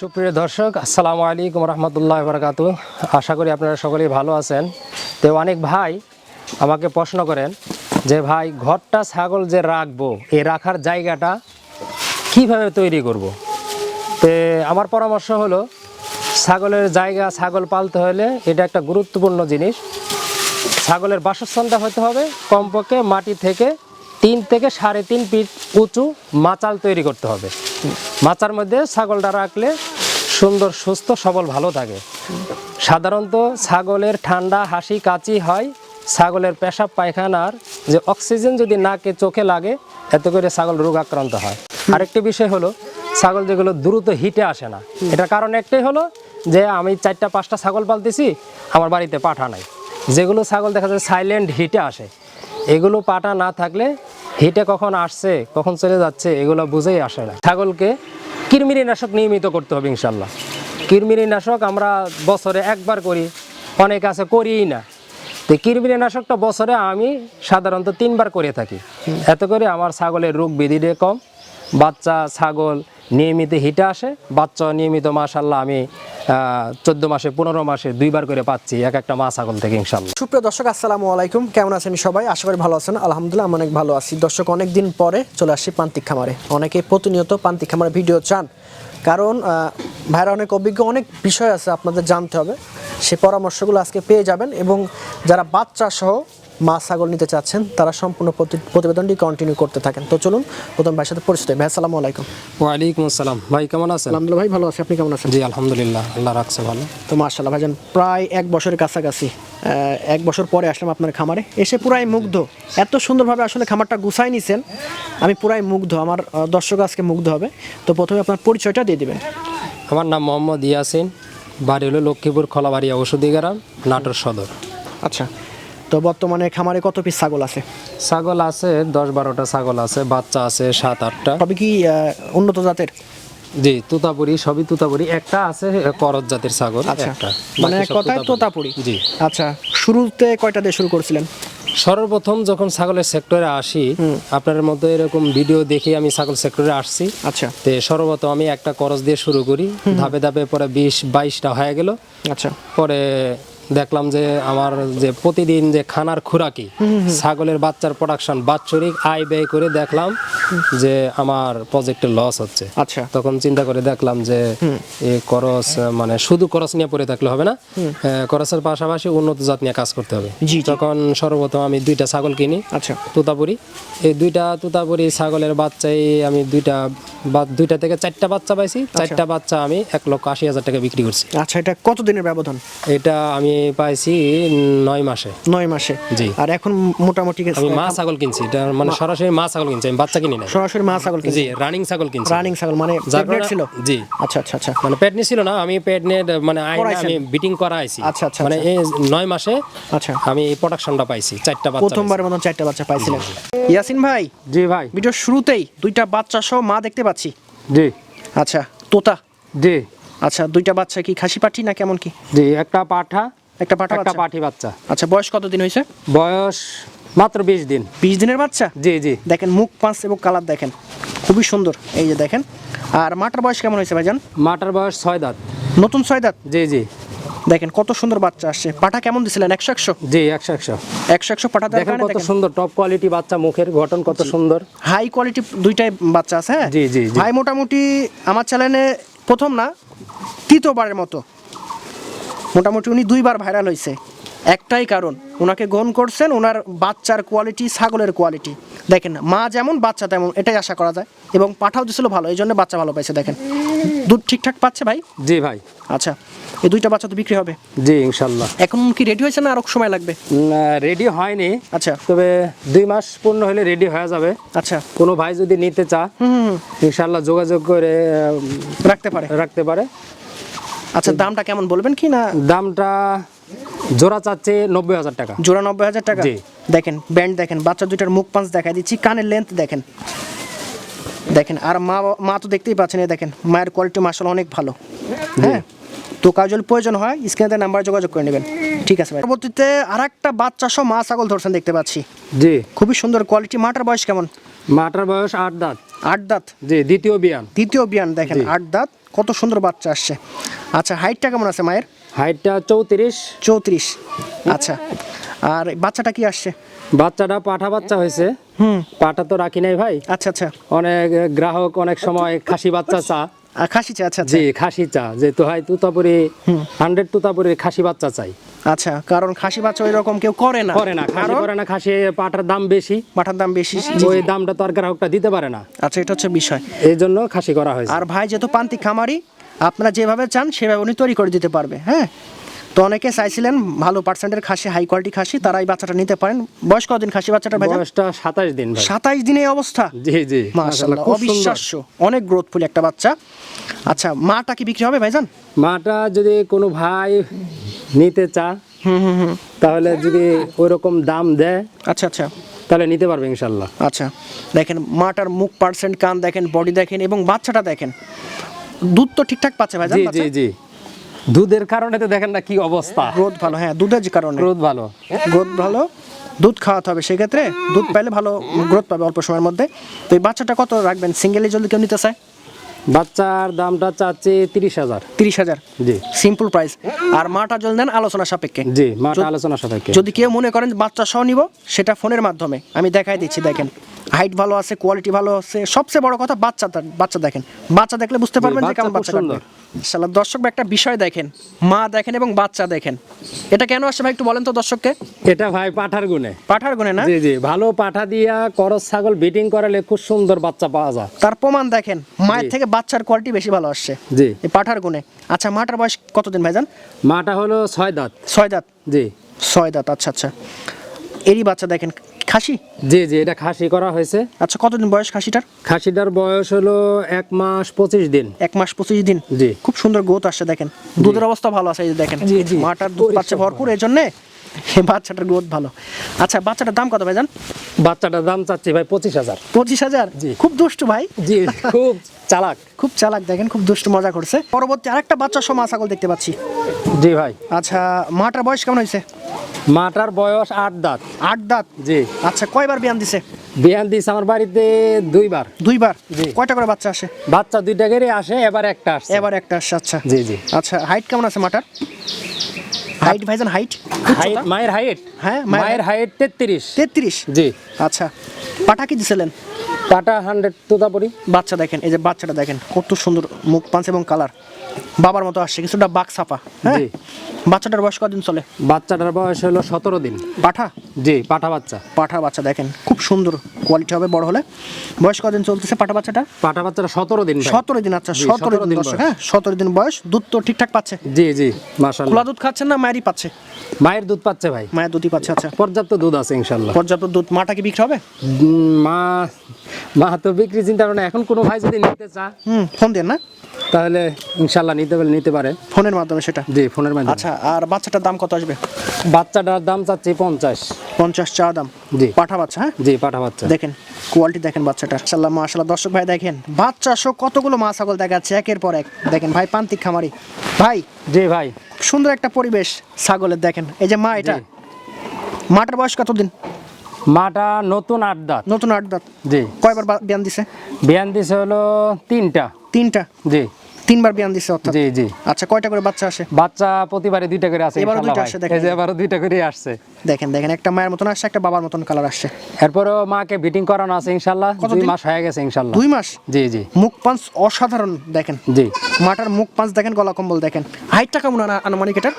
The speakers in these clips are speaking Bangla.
সুপ্রিয় দর্শক, আসসালামু আলাইকুম রহমতুল্লাহ বরকাত আশা করি আপনারা সকলেই ভালো আছেন। তো অনেক ভাই আমাকে প্রশ্ন করেন যে, ভাই, ঘরটা ছাগল যে রাখব, এই রাখার জায়গাটা কীভাবে তৈরি করব। তো আমার পরামর্শ হলো, ছাগলের জায়গা ছাগল পালতে হলে এটা একটা গুরুত্বপূর্ণ জিনিস। ছাগলের বাসস্থানটা হতে হবে কমপক্ষে মাটি থেকে তিন থেকে সাড়ে তিন ফিট উঁচু মাচাল তৈরি করতে হবে। মাচার মধ্যে ছাগলটা রাখলে সুন্দর, সুস্থ, সবল, ভালো থাকে। সাধারণত ছাগলের ঠান্ডা, হাসি, কাচি হয় ছাগলের পেশাব, পায়খানার যে অক্সিজেন যদি নাকে, চোখে লাগে, এতে করে ছাগল রোগ আক্রান্ত হয়। আরেকটি বিষয় হলো, ছাগল যেগুলো দ্রুত হিটে আসে না। এটার কারণ একটাই হলো যে আমি চারটা, পাঁচটা ছাগল পালতেছি, আমার বাড়িতে পাঠা নাই। যেগুলো ছাগল দেখা যায় সাইলেন্ট হিটে আসে, এগুলো পাটা না থাকলে হিটে কখন আসছে, কখন চলে যাচ্ছে, এগুলো বুঝেই আসে না। ছাগলকে কৃমিরনাশক নিয়মিত করতে হবে ইনশাল্লাহ। কৃমিরনাশক আমরা বছরে একবার করি, অনেক আছে, করিই না। তো কৃমিরনাশকটা বছরে আমি সাধারণত তিনবার করে থাকি। এত করে আমার ছাগলের রোগ বিধিটা কম। বাচ্চা, ছাগল নিয়মিত হিটে আসে বাচ্চা নিয়মিত মাসাল্লাহ আমি চোদ্দ মাসে, পনেরো মাসে দুইবার করে পাচ্ছি এক একটা মা ছাগল থেকে ইনশাল্লাহ সুপ্রিয় দর্শক, আসসালামু আলাইকুম। কেমন আছেন সবাই? আশা করি ভালো আছেন। আলহামদুলিল্লাহ, আমি অনেক ভালো আছি। দর্শক অনেক দিন পরে চলে আসছি প্রান্তিক খামারে। অনেকে প্রতিনিয়ত প্রান্তিক খামারে ভিডিও চান। কারণ ভাইরা অনেক অভিজ্ঞ, অনেক বিষয় আছে আপনাদের জানতে হবে। সেই পরামর্শগুলো আজকে পেয়ে যাবেন এবং যারা বাচ্চা সহ মা ছাগল নিতে চাচ্ছেন তারা সম্পূর্ণ প্রতি- প্রতিবেদনটি কন্টিনিউ করতে থাকেন। তো চলুন প্রথম ভাইয়ের সাথে পরিচিত ভাই আসসালামু আলাইকুম। ওয়ালাইকুম আসসালাম। ভাই কেমন আছেন? আলহামদুলিল্লাহ ভাই ভালো আছি। আপনি কেমন আছেন? জি আলহামদুলিল্লাহ আল্লাহ রাখছে ভালো। তো মার্শাল্লাহ ভাইজান প্রায় এক বছরের কাছাকাছি এক বছর পরে আসলাম আপনার খামারে। এসে পুরাই মুগ্ধ। এত সুন্দরভাবে আসলে খামারটা গুছাই নিছেন। আমি পুরাই মুগ্ধ। আমার দর্শক আজকে মুগ্ধ হবে। তো প্রথমে আপনার পরিচয়টা দিয়ে দিবেন। আমার নাম মোহাম্মদ ইয়াসিন। বাড়ি হলো লক্ষ্মীপুর খলাবাড়িয়া ওষুধি গ্রাম নাটোর সদর। আচ্ছা। তো বর্তমানে খামারে কত পিস ছাগল আছে? ছাগল আছে দশ বারোটা ছাগল আছে বাচ্চা আছে সাত আটটা। তবে কি উন্নত জাতের? জি তোতাপুরি সবই তোতাপুরি। একটা আছে করজ জাতের ছাগল আচ্ছা। একটা। মানে কথায় তোতাপুরি। জি। আচ্ছা শুরুতে কয়টা দিয়ে শুরু করেছিলেন? সর্বপ্রথম যখন ছাগলের সেক্টরে আসি আপনার মতো এরকম ভিডিও দেখে আমি ছাগল সেক্টরে আসছি। আচ্ছা। তে সর্বপ্রথম আমি একটা করজ দিয়ে শুরু করি। ধাপে ধাপে পরে বিশ বাইশটা হয়ে গেল। আচ্ছা। পরে দেখলাম যে আমার যে প্রতিদিন যে খানার খুরাকি ছাগলের বাচ্চার প্রোডাকশন বাৎসরিক আয় ব্যয় করে দেখলাম যে আমার প্রজেক্টের লস হচ্ছে। আচ্ছা। তখন চিন্তা করে দেখলাম যে এই করস মানে শুধু করস নিয়ে পড়ে থাকলে হবে না করসের পাশাপাশি উন্নত জাত নিয়ে কাজ করতে হবে। তখন সর্বপ্রথম আমি দুইটা ছাগল কিনি আচ্ছা। তুতাপুরি। এই দুইটা তুতাপুরি ছাগলের বাচ্চাই আমি দুইটা দুইটা থেকে চারটা বাচ্চা পাইছি চারটা বাচ্চা আমি এক লক্ষ আশি হাজার টাকা বিক্রি করছি। আচ্ছা এটা কত দিনের ব্যবধান? এটা আমি পাইছি নয় মাসে। নয় মাসে। জি। আর এখন মোটামুটি আমি মা ছাগল কিনছি এটা মানে সরাসরি মা ছাগল কিনছি আমি বাচ্চা কিনি নাই। সরাসরি মা ছাগল জি রানিং ছাগল কিনছি। রানিং ছাগল মানে যার ছিল? জি। আচ্ছা আচ্ছা আচ্ছা। মানে পেট ছিল না আমি পেট নিয়ে মানে আমি বিটিং করা আইছি আচ্ছা, আচ্ছা, মানে এই নয় মাসে আচ্ছা। আমি এই প্রোডাকশনটা পাইছি চারটা বাচ্চা প্রথমবারের মতন চারটা বাচ্চা পাইছিলেন। ইয়াসিন ভাই জি ভাই। ভিডিওর শুরুতেই দুইটা বাচ্চা সহ মা দেখতে পাচ্ছি। জি। আচ্ছা তোতা? জি। আচ্ছা দুইটা বাচ্চা কি খাসি পাঠি না কেমন কি? জি একটা পাঠা একটা পাঠা একটা পাঠি বাচ্চা। আচ্ছা বয়স কত দিন হয়েছে? বয়স মাত্র বিশ দিন। বিশ দিনের বাচ্চা? জি জি। দেখেন মুখ পাঁচ এবং কালার দেখেন। খুবই সুন্দর। এই যে দেখেন। আর মাটার বয়স কেমন হয়েছে ভাইজান? মাটার বয়স ছয় দাঁত। নতুন ছয় দাঁত? জি জি। দেখেন কত সুন্দর বাচ্চা আসছে। পাঠা কেমন দিছিলেন? একশো একশো? জি একশো একশো। একশো একশো পাঠা দেখেন কত সুন্দর টপ কোয়ালিটি বাচ্চা মুখের গঠন কত সুন্দর। হাই কোয়ালিটি দুইটাই বাচ্চা আছে হ্যাঁ? জি, জি, জি। ভাই মোটামুটি আমার চ্যানেলে প্রথম না তৃতীয়বারের মতো। মোটামুটি উনি দুইবার ভাইরাল হয়েছে একটাই কারণ ওনাকে গ্রহণ করছেন ওনার বাচ্চার কোয়ালিটি ছাগলের কোয়ালিটি দেখেন মা যেমন বাচ্চা তেমন এটাই আশা করা যায়। এবং পাঠাও দিছিল ভালো এই জন্য বাচ্চা ভালো পাইছে দেখেন। দুধ ঠিকঠাক পাচ্ছে ভাই? জি ভাই। আচ্ছা এই দুইটা বাচ্চা তো বিক্রি হবে? জি ইনশাল্লাহ। এখন কি রেডি হয়েছে না আরও সময় লাগবে? রেডি হয়নি। আচ্ছা। তবে দুই মাস পূর্ণ হলে রেডি হয়ে যাবে। আচ্ছা। কোনো ভাই যদি নিতে চা ইনশাল্লাহ যোগাযোগ করে রাখতে পারে। রাখতে পারে। আচ্ছা দামটা কেমন বলবেন কি না? দামটা জোড়া চাচ্ছে নব্বই হাজার টাকা। জোড়া নব্বই হাজার টাকা? দেখেন ব্যান্ড দেখেন বাচ্চা দুইটার মুখ পাঁচ দেখাই দিচ্ছি কানের লেন্থ দেখেন। দেখেন আর মা মা তো দেখতেই পাচ্ছেন দেখেন মায়ের কোয়ালিটি মাসাল অনেক ভালো। হ্যাঁ? তো কাজল প্রয়োজন হয় স্ক্রিনে নাম্বার যোগাযোগ করে নেবেন। ঠিক আছে ভাই। পরবর্তীতে আর একটা বাচ্চা সহ মা ছাগল ধরছেন দেখতে পাচ্ছি। জি। খুবই সুন্দর কোয়ালিটি মাটার বয়স কেমন? মাটার বয়স আট দাঁত। আট দাঁত? জি দ্বিতীয় বিয়ান। দ্বিতীয় বিয়ান দেখেন আট দাঁত। কত সুন্দর বাচ্চা আসছে। আচ্ছা হাইটটা কেমন আছে মায়ের? হাইটটা চৌত্রিশ। চৌত্রিশ। আচ্ছা আর বাচ্চাটা কি আসছে? বাচ্চাটা পাঠা বাচ্চা হয়েছে। হুম। পাঠা তো রাখি নাই ভাই। আচ্ছা আচ্ছা। অনেক গ্রাহক অনেক সময় খাসি বাচ্চা চা। আর চা আচ্ছা আচ্ছা। জি খাসি চা যে তো হয় তুতাপুরি হান্ড্রেড তুতাপুরি খাসি বাচ্চা চাই। আচ্ছা কারণ খাসি বাচ্চা ওই রকম কেউ করে না। করে না খাসি করে না খাসি পাটার দাম বেশি। পাঠার দাম বেশি ওই দামটা তো আর গ্রাহকটা দিতে পারে না। আচ্ছা এটা হচ্ছে বিষয়। এই জন্য খাসি করা হয়েছে। আর ভাই যেহেতু পান্তি খামারি আপনারা যেভাবে চান সেভাবে উনি তৈরি করে দিতে পারবে হ্যাঁ? তো অনেকে চাইছিলেন ভালো পার্সেন্টের খাসি হাই কোয়ালিটি খাসি তারা এই বাচ্চাটা নিতে পারেন। বয়স কদিন খাসি বাচ্চাটা ভাই বয়সটা সাতাশ দিন ভাই। সাতাইশ দিনে এই অবস্থা? জি জি মাশাআল্লাহ অবিশ্বাস্য। অনেক গ্রোথফুল একটা বাচ্চা। আচ্ছা মাটা কি বিক্রি হবে ভাইজান? মাটা যদি কোনো ভাই নিতে চা হুম হুম হুম। তাহলে যদি ওইরকম দাম দেয় আচ্ছা আচ্ছা। তাহলে নিতে পারবে ইনশাল্লাহ আচ্ছা দেখেন মাটার মুখ পার্সেন্ট কান দেখেন বডি দেখেন এবং বাচ্চাটা দেখেন। দুধ তো ঠিকঠাক পাচ্ছে ভাইজান জি জি জি। দুধের কারণে তো দেখেন না কি অবস্থা। গ্রোথ ভালো হ্যাঁ দুধের যে কারণে। গ্রোথ ভালো। গ্রোথ ভালো দুধ খাওয়াতে হবে সেক্ষেত্রে। দুধ পাইলে ভালো গ্রোথ পাবে অল্প সময়ের মধ্যে। তো এই বাচ্চাটা কত রাখবেন? সিঙ্গেলে যদি কেউ নিতে চায়? বাচ্চার দামটা চাচ্ছে তিরিশ হাজার। তিরিশ হাজার? জি। সিম্পল প্রাইস আর মাটা যদি নেন আলোচনা সাপেক্ষে। জি মাটা আলোচনা সাপেক্ষে। যদি কেউ মনে করেন বাচ্চা সহ নিব সেটা ফোনের মাধ্যমে। আমি দেখাই দিচ্ছি দেখেন। হাইট ভালো আছে কোয়ালিটি ভালো আছে। সবচেয়ে বড় কথা বাচ্চা বাচ্চা দেখেন। বাচ্চা দেখলে বুঝতে পারবেন যে কেমন বাচ্চা সুন্দর। ইনশাআল্লাহ দর্শক ভাই একটা বিষয় দেখেন। মা দেখেন এবং বাচ্চা দেখেন। এটা কেন আসছে ভাই একটু বলেন তো দর্শককে। এটা ভাই পাঠার গুণে। পাঠার গুনে না? জি জি ভালো পাঠা দিয়া করস ছাগল বিটিং করালে খুব সুন্দর বাচ্চা পাওয়া যায়। তার প্রমাণ দেখেন মায়ের থেকে বাচ্চার কোয়ালিটি বেশি ভালো আসছে। জি। এই পাঠার গুণে। আচ্ছা মাটার বয়স কতদিন ভাইজান? মাটা হলো ছয় দাঁত। ছয় দাঁত? জি। ছয় দাঁত আচ্ছা আচ্ছা। এরই বাচ্চা দেখেন খাসি? জি জি এটা খাসি করা হয়েছে। আচ্ছা কতদিন বয়স খাসিটার? খাসিটার বয়স হলো এক মাস পঁচিশ দিন। এক মাস পঁচিশ দিন? জি। খুব সুন্দর গ্রোথ আসছে দেখেন। দুধের অবস্থা ভালো আছে এই যে দেখেন। জি, জি। মাটার দুধ পাচ্ছে ভরপুর এই জন্যে বাচ্চাটার গ্রোথ ভালো। আচ্ছা বাচ্চাটার দাম কত ভাইজান? বাচ্চাটার দাম চাচ্ছি ভাই পঁচিশ হাজার। পঁচিশ হাজার? জি। খুব দুষ্টু ভাই। জি খুব চালাক। খুব চালাক দেখেন খুব দুষ্টু মজা করছে। পরবর্তী আরেকটা বাচ্চা সমা ছাগল দেখতে পাচ্ছি। জি ভাই। আচ্ছা মাটার বয়স কেমন হয়েছে? মাটার বয়স আট দাঁত। আট দাঁত? জি। আচ্ছা কয়বার বিয়ান দিছে? বিয়ান দিছে আমার বাড়িতে দুইবার। দুইবার? জি। কয়টা করে বাচ্চা আসে? বাচ্চা দুইটা করে আসে এবার একটা আসছে। এবার একটা আসে আচ্ছা। জি জি। আচ্ছা হাইট কেমন আছে মাটার? হাইট ভাইজান হাইট হাইট মায়ের হাইট হ্যাঁ, মায়ের হাইট তেত্রিশ। তেত্রিশ? জি। আচ্ছা পাঠা কি দিছিলেন? টাটা হান্ড্রেড তোতাপুরি বাচ্চা দেখেন এই যে বাচ্চাটা দেখেন কত সুন্দর মুখ পাঞ্চ এবং কালার বাবার মতো আসছে কিছুটা বাক সাফা হ্যাঁ। বাচ্চাটার বয়স কদিন চলে? বাচ্চাটার বয়স হলো সতেরো দিন। পাঠা? জি পাঠা বাচ্চা। পাঠা বাচ্চা দেখেন খুব সুন্দর কোয়ালিটি হবে বড় হলে। বয়স কদিন চলতেছে পাঠা বাচ্চাটা? পাঠা বাচ্চাটা সতেরো দিন সতেরো দিন আচ্ছা সতেরো দিন। হ্যাঁ সতেরো দিন বয়স দুধ তো ঠিকঠাক পাচ্ছে? জি জি মাশাল্লাহ খোলা দুধ খাচ্ছেন না মায়েরই পাচ্ছে? মায়ের দুধ পাচ্ছে ভাই। মায়ের দুধই পাচ্ছে আচ্ছা। পর্যাপ্ত দুধ আছে ইনশাল্লাহ পর্যাপ্ত দুধ মাটা কি বিক্রি হবে? মা মা তো বিক্রি চিন্তা করে এখন কোনো ভাই যদি নিতে চা হুম ফোন দেন না? তাহলে ইনশাল্লাহ নিতে পারলে নিতে পারে। ফোনের মাধ্যমে সেটা? জি ফোনের মাধ্যমে। আচ্ছা আর বাচ্চাটার দাম কত আসবে? বাচ্চাটার দাম চাচ্ছি পঞ্চাশ। পঞ্চাশ চা দাম? জি। পাঠা বাচ্চা হ্যাঁ? জি পাঠা বাচ্চা। দেখেন কোয়ালিটি দেখেন বাচ্চাটা। মাশাল্লাহ মাশাল্লাহ দর্শক ভাই দেখেন বাচ্চা সহ কতগুলো মা ছাগল দেখাচ্ছে একের পর এক। দেখেন ভাই পান্তিক খামারি। ভাই জি ভাই। সুন্দর একটা পরিবেশ ছাগলের দেখেন। এই যে মা এটা মাটার বয়স কতদিন? মাটা নতুন আট দাঁত। নতুন আট দাঁত। জি। কয়বার বিয়ান দিছে? বিয়ান দিছে হলো তিনটা। তিনটা। জি। তিনবার বিয়ান দিছে অর্থাৎ? জি জি। আচ্ছা কয়টা করে বাচ্চা আসে? বাচ্চা প্রতিবারে দুইটা করে আসে ইনশাল্লাহ দুইটা। আসছে, দেখেন। এই যে এবারও দুইটা করে আসছে। দেখেন দেখেন একটা মায়ের মতন আসছে একটা বাবার মতন কালার আসছে। এরপরও মাকে বিটিং করানো আছে ইনশাল্লাহ। দুই মাস হয়ে গেছে ইনশাল্লাহ। দুই মাস? জি জি। মুখ পাঁচ অসাধারণ দেখেন। জি। মাটার মুখ পাঁচ দেখেন গলা কম্বল দেখেন। হাইটটা কেমন আনা- আনুমানিক আহ,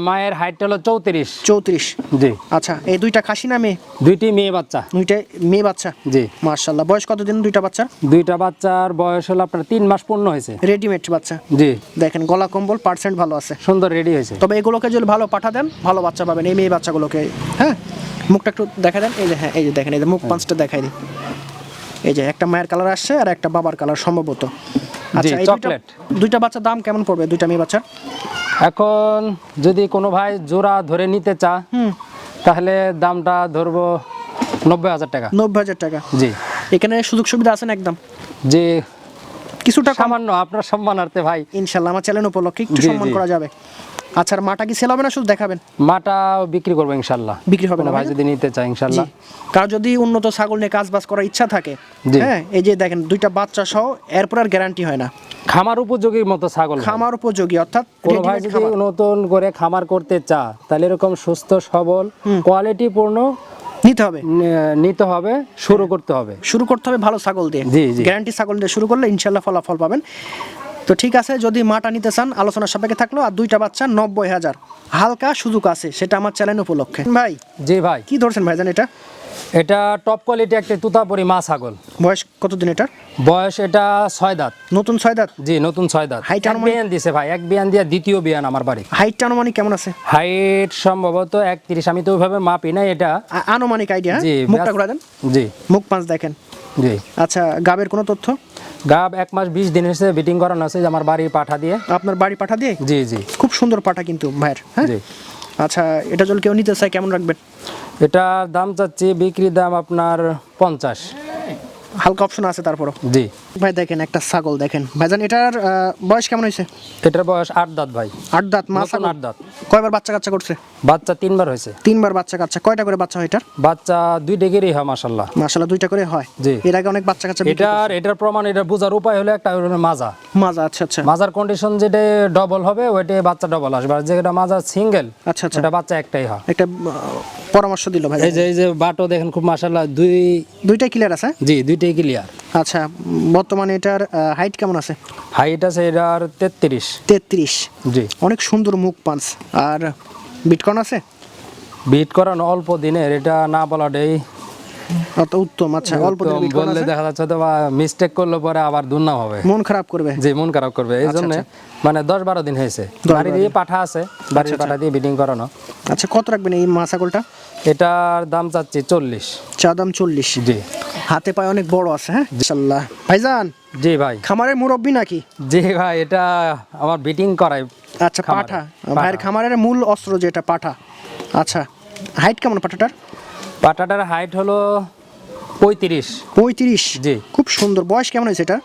মায়ের হাইট হলো চৌত্রিশ। চৌত্রিশ। জি। আচ্ছা এই দুইটা খাসি না মেয়ে? দুইটি মেয়ে বাচ্চা। দুইটাই মেয়ে বাচ্চা? জি। মার্শাল্লাহ বয়স কতদিন দুইটা বাচ্চা দুইটা বাচ্চার বয়স হলো আপনার তিন মাস পূর্ণ হয়েছে। রেডিমেড বাচ্চা। জি। দেখেন গলা কম্বল পার্সেন্ট ভালো আছে। সুন্দর রেডি হয়েছে। তবে এগুলোকে যদি ভালো পাঠা দেন ভালো বাচ্চা পাবেন। এই মেয়ে বাচ্চাগুলোকে হ্যাঁ? মুখটা একটু দেখা দেন। এই যে হ্যাঁ এই যে দেখেন এই যে মুখ পাঁচটা দেখাই দিই। এই যে একটা মায়ের কালার আসছে আর একটা বাবার কালার সম্ভবত। আচ্ছা এই দুইটা বাচ্চার দাম কেমন পড়বে দুইটা মেয়ে বাচ্চার? এখন যদি কোনো ভাই জোড়া ধরে নিতে চা হুম। তাহলে দামটা ধরবো নব্বই হাজার টাকা। নব্বই হাজার টাকা। জি। এখানে সুযোগ সুবিধা আছে না একদম? যে কিছুটা সামান্য আপনার সম্মানার্থে ভাই। ইনশাল্লাহ আমার চ্যানেল উপলক্ষে একটু সম্মান করা যাবে। আচ্ছা মাটা কি সেল হবে না শুধু দেখাবেন? মাটা বিক্রি করব ইনশাল্লাহ বিক্রি হবে না ভাই? যদি নিতে জি। ইনশাল্লাহ কার যদি উন্নত ছাগল নিয়ে কাজ বাজ করার ইচ্ছা থাকে। হ্যাঁ এই যে দেখেন দুইটা বাচ্চা সহ এরপর আর গ্যারান্টি হয় না। খামার উপযোগী মতো ছাগল খামার উপযোগী অর্থাৎ কোনো ভাই যদি নতুন করে খামার করতে চা তাহলে এরকম সুস্থ সবল কোয়ালিটি পূর্ণ নিতে হবে? নিতে হবে শুরু করতে হবে। শুরু করতে হবে ভালো ছাগল দিয়ে। জি, জি। গ্যারান্টি ছাগল দিয়ে শুরু করলে ইনশাল্লাহ ফলাফল পাবেন। তো ঠিক আছে যদি মাটা নিতে চান আলোচনার সাপেক্ষে থাকল আর দুইটা বাচ্চা নব্বই হাজার। হালকা সুযোগ আছে সেটা আমার চ্যানেল উপলক্ষে। ভাই জি ভাই। কি ধরছেন ভাই ভাইজান এটা? এটা টপ কোয়ালিটি একটা তুতাপুরি মা ছাগল। বয়স কতদিন এটার? বয়স এটা ছয় দাঁত। নতুন ছয় দাঁত? জি নতুন ছয় দাঁত। এক আনুমানিক? বিয়ান দিছে ভাই এক বিয়ান দিয়ে দ্বিতীয় বিয়ান আমার বাড়ি। হাইটটা আনুমানিক কেমন আছে? হাইট সম্ভবত একত্রিশ আমি তো ওইভাবে মাপি না এটা। আনুমানিক আইডিয়া জি মুখটা ব্যাস- ঘুরা দেন। জি। মুখ পাঁচ দেখেন। জি। আচ্ছা গাবের কোনো তথ্য? গাব এক মাস বিশ দিন এসে বিটিং করানো আছে যে আমার বাড়ি পাঠা দিয়ে। আপনার বাড়ি পাঠা দিয়ে? জি জি। খুব সুন্দর পাঠা কিন্তু ভাইয়ের হ্যাঁ? জি। আচ্ছা এটা যদি কেউ নিতে চায় কেমন রাখবেন? এটার দাম চাচ্ছি বিক্রি দাম আপনার পঞ্চাশ। হালকা অপশন আছে তারপরও? জি। ভাই দেখেন একটা ছাগল দেখেন। ভাইজান এটার বয়স কেমন হয়েছে? এটার বয়স আট দাঁত ভাই। আট দাঁত মা নতুন ছাগল? আট দাঁত। কয়বার বাচ্চা কাচ্চা করছে? বাচ্চা তিনবার হয়েছে। তিনবার বাচ্চা কাচ্চা। কয়টা করে বাচ্চা হয় এটার? বাচ্চা দুই ডেকেরই হয় মাসাল্লাহ মাশাআল্লাহ দুইটা করে হয়? জি। এর আগে অনেক বাচ্চা কাচ্চা এটার এটার প্রমাণ এটা বোঝার উপায় হলো একটা হলো মাজা। মাজা আচ্ছা আচ্ছা। মাজার কন্ডিশন যেটা ডবল হবে ওইটা বাচ্চা ডবল আসবে। আর যেটা মাজা সিঙ্গেল আচ্ছা আচ্ছা। এটা বাচ্চা একটাই হয়। একটা পরামর্শ দিল ভাই এই যে এই যে বাটো দেখেন খুব মাশাআল্লাহ দুই দুইটাই ক্লিয়ার আছে? জি দুইটাই ক্লিয়ার আচ্ছা বর্তমানে এটার হাইট কেমন আছে? হাইট আছে এটার তেত্রিশ। তেত্রিশ। জি। অনেক সুন্দর মুখ পাঁচ আর বিটকয়েন আছে? বিট করানো অল্প দিনের এটা না বলাটাই অত উত্তম আচ্ছা অল্প বললে দেখা যাচ্ছে তো মিস্টেক করলে পরে আবার দুর্নাম হবে। মন খারাপ করবে? যে মন খারাপ করবে এই জন্য মানে দশ বারো দিন হয়েছে। বাড়ি দিয়ে পাঠা আছে বাড়ির পাঠা দিয়ে বিডিং করানো। আচ্ছা কত রাখবেন এই মা ছাগলটা? এটার দাম চাচ্ছি চল্লিশ। চা দাম চল্লিশ। জি। হাতে পায়ে অনেক বড় আছে হ্যাঁ? ইনশাল্লাহ ভাইজান জি ভাই। খামারের মুরব্বী নাকি? জি ভাই এটা আমার বিটিং করাই আচ্ছা পাঠা। ভাইয়ের খামারের মূল অস্ত্র যেটা পাঠা। আচ্ছা হাইট কেমন পাঠাটার? পাটাটার হাইট হলো পঁয়ত্রিশ। পঁয়ত্রিশ। জি। খুব সুন্দর। বয়স কেমন হয়েছে এটা?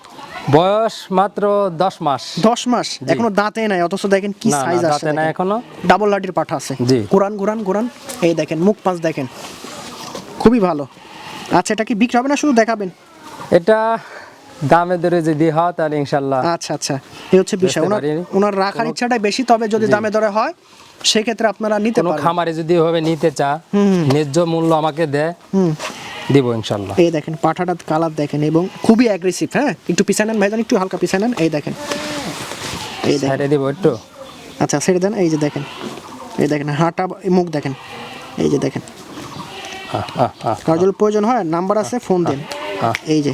বয়স মাত্র দশ মাস। দশ মাস? এখনও দাঁতে নাই অথচ দেখেন কি সাইজ আছে না এখনও। ডাবল লাটির পাঠা আছে। জি। কোরআন কোরআন কোরআন এই দেখেন মুখ পাঁচ দেখেন। খুবই ভালো। আচ্ছা এটা কি বিক্রি হবে না শুধু দেখাবেন? এটা দামে দরে যদি হয় তাহলে ইনশাল্লাহ আচ্ছা আচ্ছা। এই হচ্ছে বিষয়। ওনার ওনার রাখার ইচ্ছাটাই বেশি তবে যদি দামে দরে হয় সেক্ষেত্রে আপনারা নিতে পারেন খামারে যদি ভাবে নিতে চা ন্যায্য মূল্য আমাকে দেয় দিব ইনশাল্লাহ এই দেখেন পাঠাটা কালার দেখেন এবং খুবই অ্যাগ্রেসিভ হ্যাঁ? একটু পিছায় নেন ভাইজান একটু হালকা পিছায় নেন এই দেখেন। এই দেখেন। দেবো একটু। আচ্ছা ছেড়ে দেন এই যে দেখেন। এই দেখেন হাঁটা মুখ দেখেন। এই যে দেখেন। কাজল আহ, আহ, কার প্রয়োজন হয় নাম্বার আছে ফোন দেন। হ্যাঁ। এই যে।